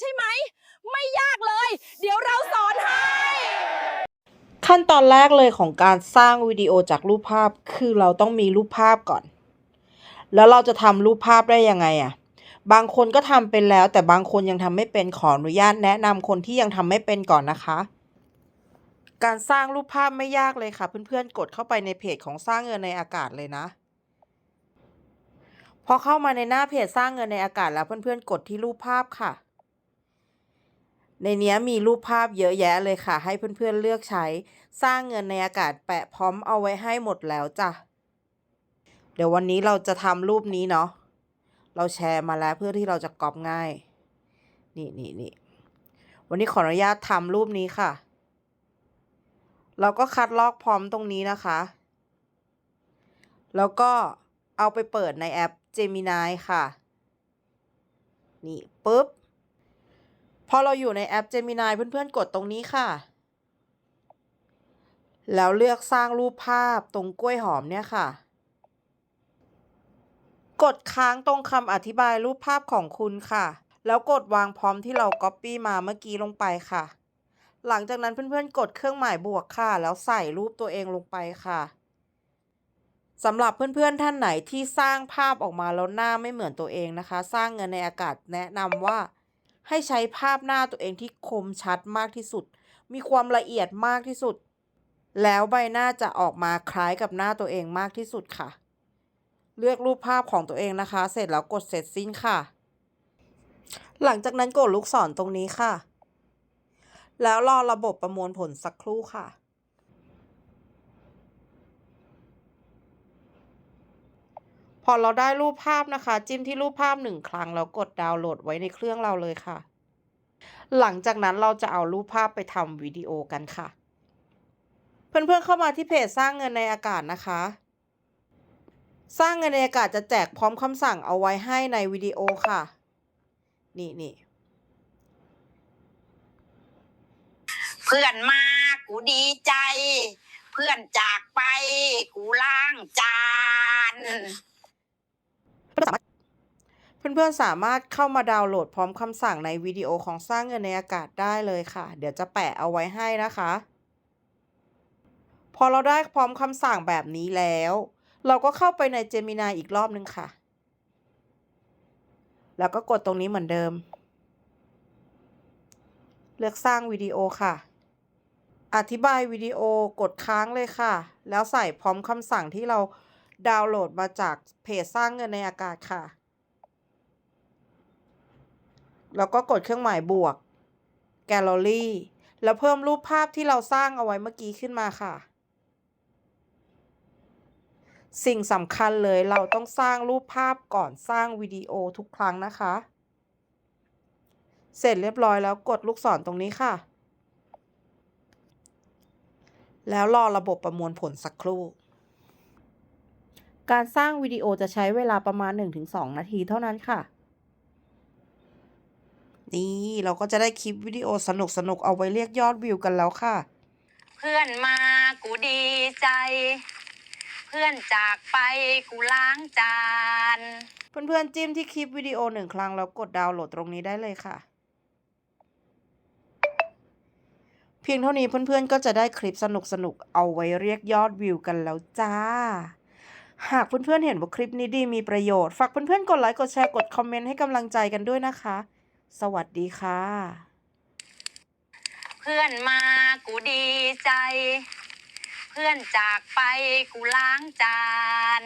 ใช่ไหม ไม่ยากเลย เดี๋ยวเราสอนให้ ขั้นตอนแรกเลยของการสร้างวิดีโอจากรูปภาพคือเราต้องมีรูปภาพก่อน แล้วเราจะทำรูปภาพได้ยังไงอะ่ะบางคนก็ทำเป็นแล้ว แต่บางคนยังทำไม่เป็นขออนุญาตแนะนำคนที่ยังทำไม่เป็นก่อนนะคะ การสร้างรูปภาพไม่ยากเลยค่ะ เพื่อนๆ กดเข้าไปในเพจของสร้างเงินในอากาศเลยนะ พอเข้ามาในหน้าเพจสร้างเงินในอากาศแล้วเพื่อนๆ กดที่รูปภาพค่ะ ในนี้มีรูปภาพเยอะแยะเลยค่ะ ให้เพื่อนๆเลือกใช้สร้างเงินในอากาศแปะพร้อมเอาไว้ให้หมดแล้วจ้ะ เดี๋ยววันนี้เราจะทำรูปนี้เนาะเราแชร์มาแล้วเพื่อที่เราจะก๊อปง่าย นี่นี่นี่วันนี้ขออนุญาตทำรูปนี้ค่ะ เราก็คัดลอกพร้อมตรงนี้นะคะ แล้วก็เอาไปเปิดในแอป Gemini ค่ะ นี่ปุ๊บ พอเราอยู่ในแอป Gemini เพื่อนๆ กดตรงนี้ค่ะ แล้วเลือกสร้างรูปภาพตรงกล้วยหอมเนี่ยค่ะ กดค้างตรงคำอธิบายรูปภาพของคุณค่ะ แล้วกดวางพร้อมที่เรา Copy มาเมื่อกี้ลงไปค่ะ หลังจากนั้นเพื่อนๆ กดเครื่องหมายบวกค่ะ แล้วใส่รูปตัวเองลงไปค่ะสำหรับเพื่อนๆท่านไหนที่สร้างภาพออกมาแล้วหน้าไม่เหมือนตัวเองนะคะ สร้างเงินในอากาศแนะนำว่า ให้ใช้ภาพหน้าตัวเองที่คมชัดมากที่สุด มีความละเอียดมากที่สุด แล้วใบหน้าจะออกมาคล้ายกับหน้าตัวเองมากที่สุดค่ะ เลือกรูปภาพของตัวเองนะคะ เสร็จแล้วกดเสร็จสิ้นค่ะ หลังจากนั้นกดลูกศรตรงนี้ค่ะ แล้วรอระบบประมวลผลสักครู่ค่ะ พอเราได้รูปภาพนะคะ จิ้มที่รูปภาพหนึ่งครั้งแล้วกดดาวน์โหลดไว้ในเครื่องเราเลยค่ะ หลังจากนั้นเราจะเอารูปภาพไปทำวิดีโอกันค่ะ เพื่อนๆเข้ามาที่เพจสร้างเงินในอากาศนะคะ สร้างเงินในอากาศจะแจกพร้อมคำสั่งเอาไว้ให้ในวิดีโอค่ะ นี่นี่เพื่อนมากูดีใจ เพื่อนจากไป กูล้างจาน เพื่อนๆสามารถเข้ามาดาวน์โหลดพร้อมคำสั่งในวิดีโอของสร้างเงินในอากาศได้เลยค่ะ เดี๋ยวจะแปะเอาไว้ให้นะคะ พอเราได้พร้อมคำสั่งแบบนี้แล้ว เราก็เข้าไปใน Gemini อีกรอบนึงค่ะ แล้วก็กดตรงนี้เหมือนเดิม เลือกสร้างวิดีโอค่ะ อธิบายวิดีโอกดค้างเลยค่ะ แล้วใส่พร้อมคำสั่งที่เรา ดาวน์โหลดมาจากเพจสร้างเงินในอากาศค่ะ แล้วก็กดเครื่องหมายบวก แกลเลอรี่ แล้วเพิ่มรูปภาพที่เราสร้างเอาไว้เมื่อกี้ขึ้นมาค่ะ สิ่งสำคัญเลยเราต้องสร้างรูปภาพก่อนสร้างวิดีโอทุกครั้งนะคะ เสร็จเรียบร้อยแล้วกดลูกศรตรงนี้ค่ะแล้วรอระบบประมวลผลสักครู่ การสร้างวิดีโอจะใช้เวลาประมาณ 1-2 นาทีเท่านั้นค่ะ นี่เราก็จะได้คลิปวิดีโอสนุกๆเอาไว้เรียกยอดวิวกันแล้วค่ะ เพื่อนมากูดีใจ เพื่อนจากไปกูล้างจาน เพื่อนๆจิ้มที่คลิปวิดีโอหนึ่งครั้งแล้วกดดาวน์โหลดตรงนี้ได้เลยค่ะ เพียงเท่านี้เพื่อนๆก็จะได้คลิปสนุกๆเอาไว้เรียกยอดวิวกันแล้วจ้า หากเพื่อนๆเห็นว่าคลิปนี้ดีมีประโยชน์ ฝากเพื่อนๆกดไลค์กดแชร์กดคอมเมนต์ให้กำลังใจกันด้วยนะคะ สวัสดีค่ะ เพื่อนมากูดีใจ เพื่อนจากไปกูล้างจาน